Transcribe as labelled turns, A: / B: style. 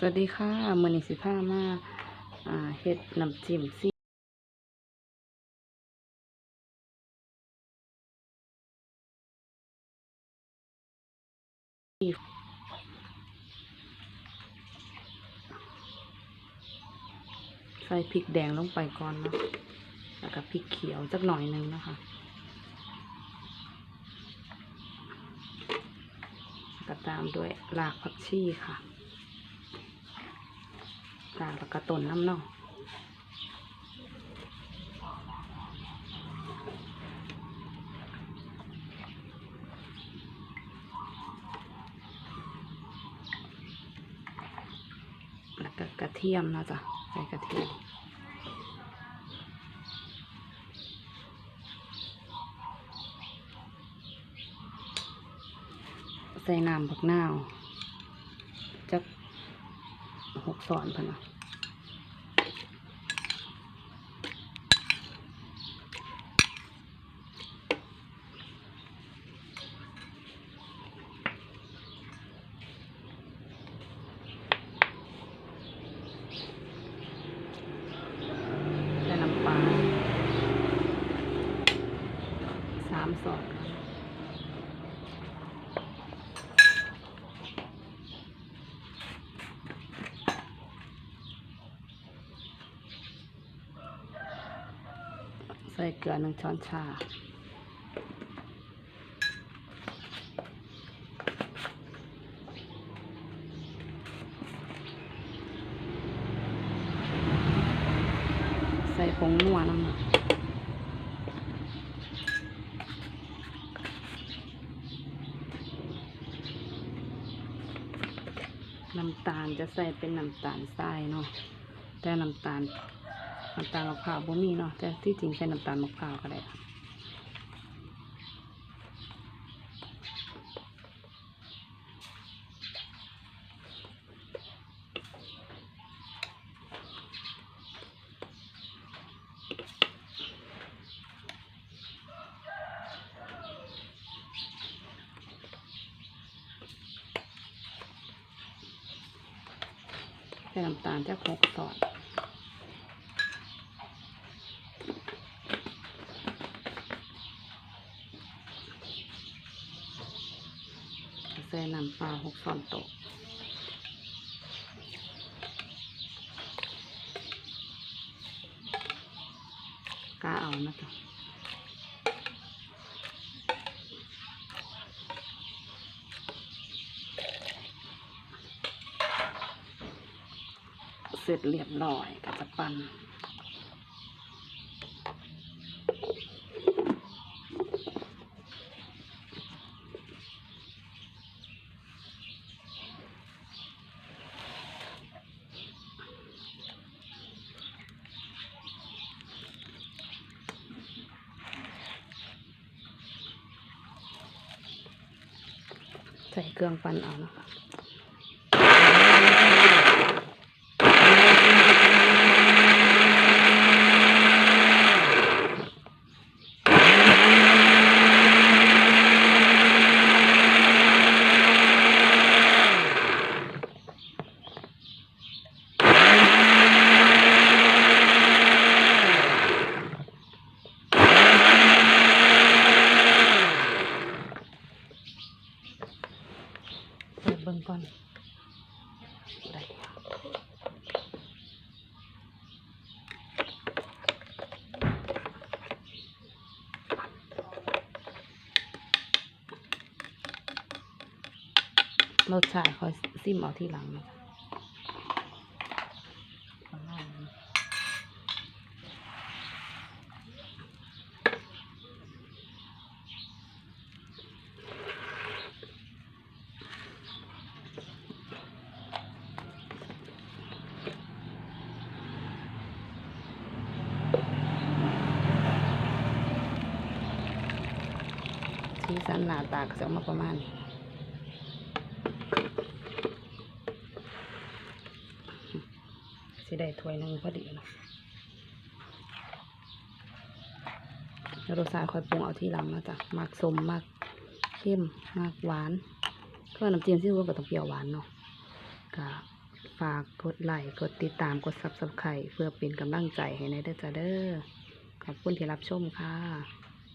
A: สวัสดีค่ะมือนี้สิพามาอ่าเฮ็ดน้ำจิ้มซีใส่พริกแดงลงไปก่อนนะแล้วก็พริกเขียวจักหน่อยหนึ่งนะคะก็ตามด้วยรากผักชีค่ะ กากแล้วก็ต้นน้ำเนาะแล้วก็กระเทียมนะจ้ะใส่กระเทียมใส่น้ำบักนาวจักหกส่อนพะเนะ ใส่น้ำปลา องใส่เกลือหนึ่งช้อนชาใส่ผงนัวน้ำมัน น้ำตาลจะใส่เป็นน้ำตาลทรายเนาะแต่น้ำตาลน้ำตาลมะพร้าวบ่มีเนาะแต่ที่จริงใส่น้ำตาลมะพร้าวก็ได้ ส่น้ำตาลจะหกตอนใส่น้ำปลาหกช้อนโต๊ะกาเอานะจ๊ะ ร็จเรียบร้อยก็จะปั่นใส่เครื่องปั่นเอานะคะ เปิดเบิ่ งก่อนได้รสชาติคอยซิมเอาที่หลังนะคะ สีสันหน้าตาก็จะออกมาประมาณนี้สิได้ถ้วยนึงพอดีเนาะแล้วรสชาติคอยปรุงเอาที่หลังนะจ๊ะมักสมมักเข้มมักหวานก็น้ำจิ้มซีฟู้ดก็ต้องเปรี้ยวหวานเนาะก็ฝากกดไลค์กดติดตามกด Subscribe เพื่อเป็นกำลังใจให้ในเด้อจ้าเด้อขอบคุณที่รับชมค่ะ